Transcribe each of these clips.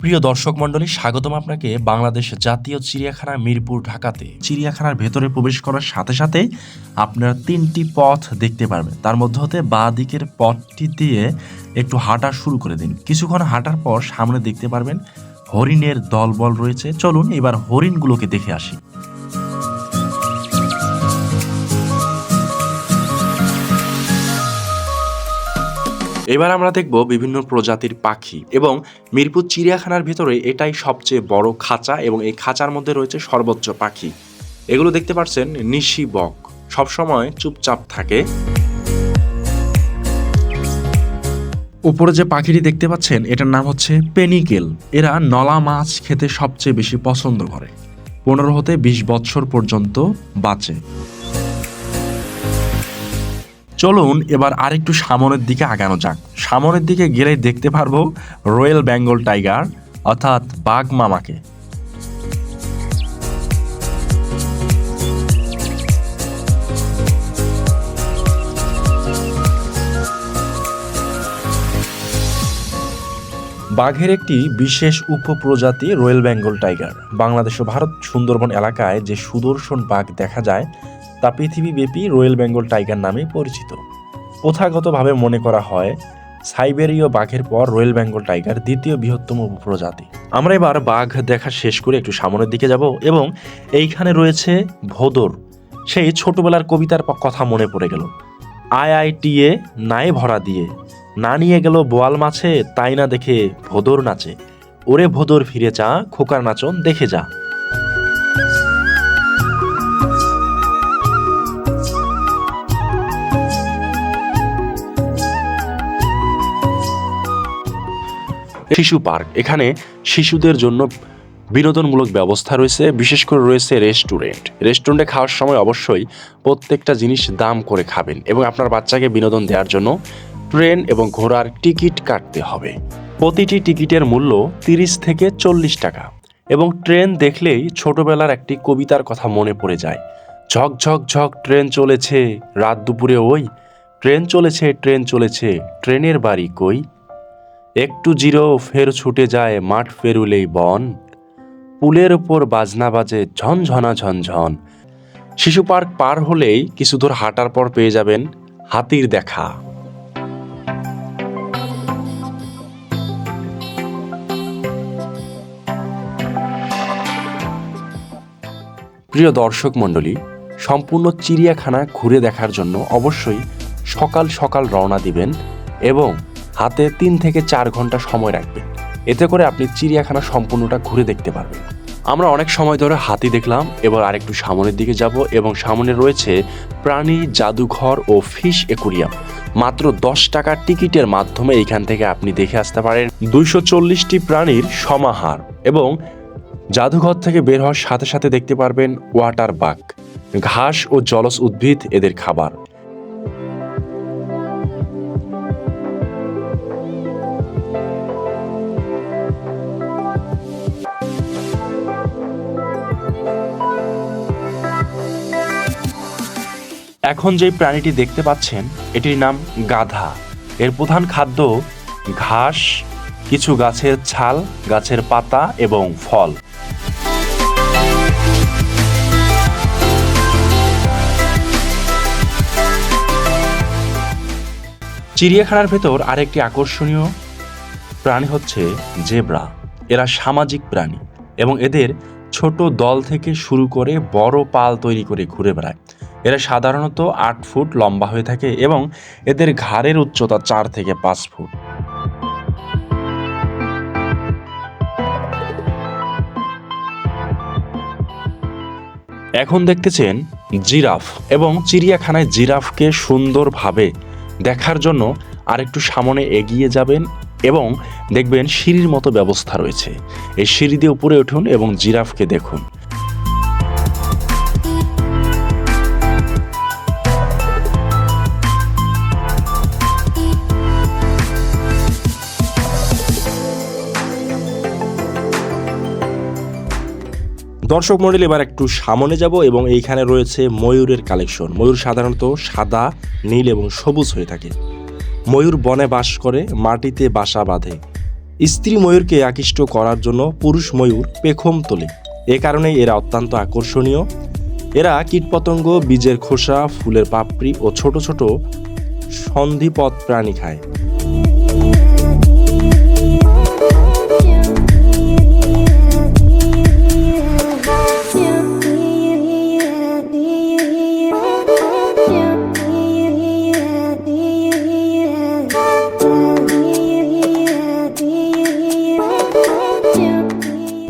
প্রিয় দর্শক মন্ডলী স্বাগতম আপনাকে বাংলাদেশ জাতীয় চিড়িয়াখানা মিরপুর, ঢাকাতে। চিড়িয়াখানার ভেতরে প্রবেশ করার সাথে সাথে আপনারা তিনটি পথ দেখতে পারবেন। তার মধ্যে হতে বা দিকের পথটি দিয়ে একটু হাঁটা শুরু করে দিন। কিছুক্ষণ হাঁটার পর সামনে দেখতে পারবেন হরিণের দলবল রয়েছে। চলুন এবার হরিণগুলোকে দেখে আসি। এবার আমরা দেখব বিভিন্ন প্রজাতির পাখি এবং মিরপুর চিড়িয়াখানার ভিতরে এটাই সবচেয়ে বড় খাঁচা এবং এই খাঁচার মধ্যে রয়েছে সর্বোচ্চ পাখি। এগুলো দেখতে পাচ্ছেন নিশি বক। সবসময় চুপচাপ থাকে। উপরে যে পাখিটি দেখতে পাচ্ছেন, এটার নাম হচ্ছে পেনিকেল। এরা নলা মাছ খেতে সবচেয়ে বেশি পছন্দ করে। পনেরো হতে বিশ বছর পর্যন্ত বাঁচে। চলুন এবার আরেকটু সামনের দিকে আগানো যাক। সামনের দিকে গেলে দেখতে পারব রয়্যাল বেঙ্গল টাইগার, অর্থাৎ বাঘ মামাকে। বাঘের একটি বিশেষ উপপ্রজাতি রয়্যাল বেঙ্গল টাইগার। বাংলাদেশ ও ভারত সুন্দরবন এলাকায় যে সুদর্শন বাঘ দেখা যায় তা পৃথিবীব্যাপী রয়্যাল বেঙ্গল টাইগার নামে পরিচিত। প্রথাগতভাবে মনে করা হয়, সাইবেরীয় বাঘের পর রয়্যাল বেঙ্গল টাইগার দ্বিতীয় বৃহত্তম উপপ্রজাতি। আমরা এবার বাঘ দেখা শেষ করে একটু সামনের দিকে যাব এবং এইখানে রয়েছে ভোদর। সেই ছোটবেলার কবিতার কথা মনে পড়ে গেল। আই আই টিয়ে নাই ভরা দিয়ে, না নিয়ে গেল বোয়াল মাছে, তাই না দেখে ভোদর নাচে। ওরে ভোদর ফিরে যা, খোকার নাচন দেখে যা। শিশু পার্ক। এখানে শিশুদের জন্য বিনোদনমূলক ব্যবস্থা রয়েছে, বিশেষ করে রয়েছে রেস্টুরেন্ট। রেস্টুরেন্টে খাওয়ার সময় অবশ্যই প্রত্যেকটা জিনিস দাম করে খাবেন এবং আপনার বাচ্চাকে বিনোদন দেওয়ার জন্য ট্রেন এবং ঘোড়ার টিকিট কাটতে হবে। প্রতিটি টিকিটের মূল্য তিরিশ থেকে চল্লিশ টাকা এবং ট্রেন দেখলেই ছোটবেলার একটি কবিতার কথা মনে পড়ে যায়। ঝক ঝক ঝক, ট্রেন চলেছে, রাত দুপুরে ওই, ট্রেন চলেছে ট্রেন চলেছে, ট্রেনের বাড়ি কই? একটু জিরো ফের ছুটে যায় মাঠ পেরুলেই বন। পুলের ওপর বাজনা বাজে ঝনঝনা ঝনঝন শিশু পার্ক পার হলেই কিছু দূর হাঁটার পর পেয়ে যাবেন হাতির দেখা। প্রিয় দর্শক মণ্ডলী, সম্পূর্ণ চিড়িয়াখানা ঘুরে দেখার জন্য অবশ্যই সকাল সকাল রওনা দিবেন এবং হাতে তিন থেকে চার ঘণ্টা সময় রাখবেন। এতে করে আপনি চিড়িয়াখানা সম্পূর্ণটা ঘুরে দেখতে পারবেন। আমরা অনেক সময় ধরে হাতি দেখলাম, এবার আরেকটু সামনের দিকে যাব এবং সামনে রয়েছে প্রাণী, জাদুঘর ও ফিশ একুরিয়াম। মাত্র দশ টাকার টিকিটের মাধ্যমে এইখান থেকে আপনি দেখে আসতে পারেন দুইশো চল্লিশটি প্রাণীর সমাহার এবং জাদুঘর থেকে বের হওয়ার সাথে সাথে দেখতে পারবেন ওয়াটার বাক ঘাস ও জলজ উদ্ভিদ এদের খাবার। এখন যে প্রাণীটি দেখতে পাচ্ছেন, এটির নাম গাধা। এর প্রধান খাদ্য ঘাস, কিছু গাছের ছাল, গাছের পাতা এবং ফল। চিড়িয়াখানার ভেতর আরেকটি আকর্ষণীয় প্রাণী হচ্ছে জেব্রা। এরা সামাজিক প্রাণী এবং এদের ছোট দল থেকে শুরু করে বড় পাল তৈরি করে ঘুরে বেড়ায়। এরা সাধারণত আট ফুট লম্বা হয়ে থাকে এবং এদের ঘাড়ের উচ্চতা চার থেকে পাঁচ ফুট। এখন দেখতেছেন জিরাফ এবং চিড়িয়াখানায় জিরাফকে সুন্দরভাবে দেখার জন্য আরেকটু সামনে এগিয়ে যাবেন এবং দেখবেন সিঁড়ির মতো ব্যবস্থা রয়েছে। এই সিঁড়ি দিয়ে উপরে উঠুন এবং জিরাফকে দেখুন। দর্শক মন্ডলী, এবার একটু সামনে যাব এবং এইখানে রয়েছে ময়ূরের কালেকশন। ময়ূর সাধারণত সাদা, নীল এবং সবুজ হয়ে থাকে। ময়ূর বনে বাস করে, মাটিতে বাসা বাঁধে। স্ত্রী ময়ূরকে আকৃষ্ট করার জন্য পুরুষ ময়ূর পেখম তোলে। এ কারণে এরা অত্যন্ত আকর্ষণীয়। এরা কীটপতঙ্গ, বীজের খোসা, ফুলের পাপড়ি ও ছোট ছোট সন্ধিপদ প্রাণী খায়।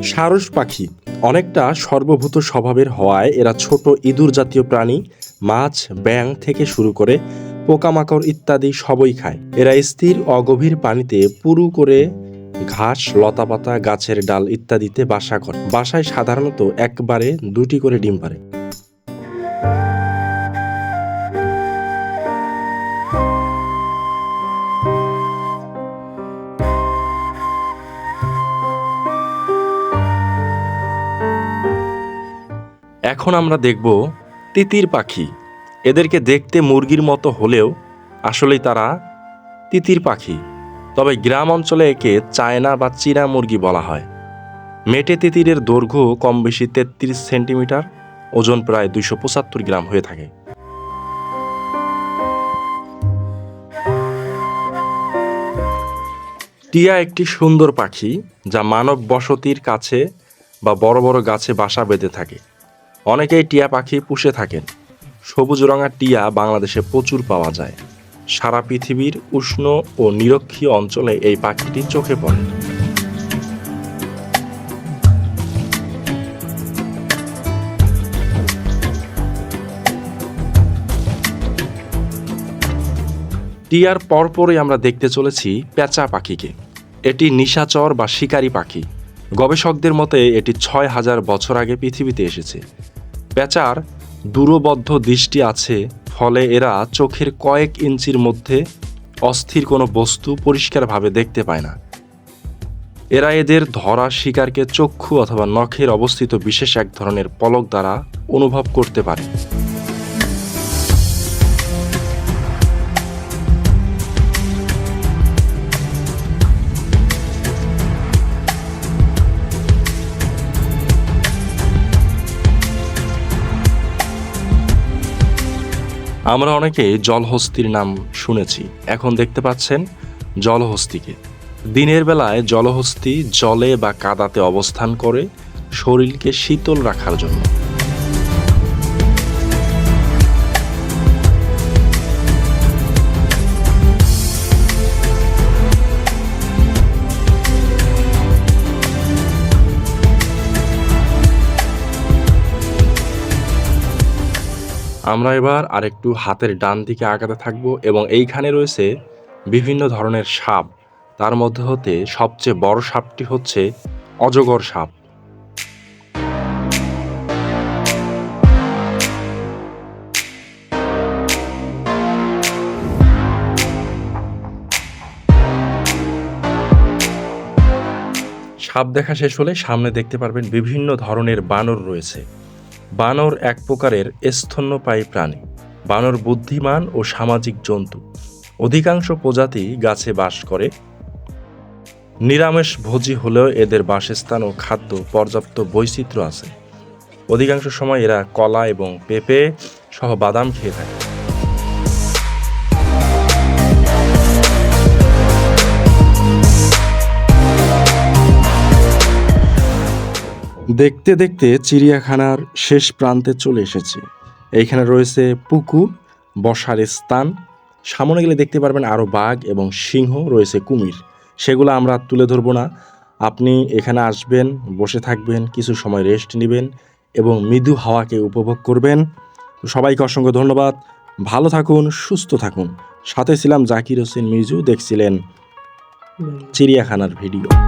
সারস পাখি, অনেকটা সর্বভূত স্বভাবের হওয়ায় এরা ছোট ইঁদুর জাতীয় প্রাণী, মাছ ব্যাং থেকে শুরু করে পোকামাকড় ইত্যাদি সবই খায়। এরা স্থির, অগভীর পানিতে পুরু করে ঘাস, লতাপাতা, গাছের ডাল ইত্যাদিতে বাসা করে। বাসায় সাধারণত একবারে দুটি করে ডিম পারে এখন আমরা দেখব তিতির পাখি। এদেরকে দেখতে মুরগির মতো হলেও আসলেই তারা তিতির পাখি। তবে গ্রাম অঞ্চলে একে চায়না বা চীনা মুরগি বলা হয়। মেটে তিতিরের দৈর্ঘ্য কম বেশি তেত্রিশ সেন্টিমিটার, ওজন প্রায় দুইশো পঁচাত্তর গ্রাম হয়ে থাকে। টিয়া একটি সুন্দর পাখি যা মানব বসতির কাছে বা বড় বড় গাছে বাসা বেঁধে থাকে। অনেকেই টিয়া পাখি পুষে থাকেন। সবুজ রঙা টিয়া বাংলাদেশে প্রচুর পাওয়া যায়। সারা পৃথিবীর উষ্ণ ও নিরক্ষীয় অঞ্চলে এই পাখিটি চোখে পড়ে। টিয়ার পরপরই আমরা দেখতে চলেছি পেঁচা পাখিকে। এটি নিশাচর বা শিকারী পাখি। গবেষকদের মতে এটি ছয় হাজার বছর আগে পৃথিবীতে এসেছে। পেঁচার দূরবদ্ধ দৃষ্টি আছে, ফলে এরা চোখের কয়েক ইঞ্চির মধ্যে অস্থির কোনো বস্তু পরিষ্কারভাবে দেখতে পায় না। এরা এদের ধরা শিকারকে চক্ষু অথবা নখের অবস্থিত বিশেষ এক ধরনের পলক দ্বারা অনুভব করতে পারে। আমরা অনেকে জলহস্তির নাম শুনেছি। এখন দেখতে পাচ্ছেন জলহস্তিকে। দিনের বেলায় জলহস্তি জলে বা কাদাতে অবস্থান করে শরীরকে শীতল রাখার জন্য। আমরা এবার আরেকটু হাতের ডান দিকে আগাতে থাকব এবং এইখানে রয়েছে বিভিন্ন ধরনের সাপ। তার মধ্যে হতে সবচেয়ে বড় সাপটি হচ্ছে অজগর সাপ। সাপ দেখা শেষ হলে সামনে দেখতে পারবেন বিভিন্ন ধরনের বানর রয়েছে। বানর এক প্রকারের স্তন্যপায়ী প্রাণী। বানর বুদ্ধিমান ও সামাজিক জন্তু। অধিকাংশ প্রজাতি গাছে বাস করে। নিরামিষ ভোজি হলেও এদের বাসস্থান ও খাদ্য পর্যাপ্ত বৈচিত্র্য আছে। অধিকাংশ সময় এরা কলা এবং পেঁপে সহ বাদাম খেয়ে থাকে। দেখতে দেখতে চিড়িয়াখানার শেষ প্রান্তে চলে এসেছি। এইখানে রয়েছে পুকুর বসার স্থান। সামনে গেলে দেখতে পারবেন আরও বাঘ এবং সিংহ রয়েছে কুমির। সেগুলো আমরা তুলে ধরবো না। আপনি এখানে আসবেন বসে থাকবেন কিছু সময় রেস্ট নেবেন এবং মৃদু হাওয়াকে উপভোগ করবেন। সবাইকে অসংখ্য ধন্যবাদ। ভালো থাকুন সুস্থ থাকুন। সাথে ছিলাম জাকির হোসেন মিজু দেখছিলেন চিড়িয়াখানার ভিডিও।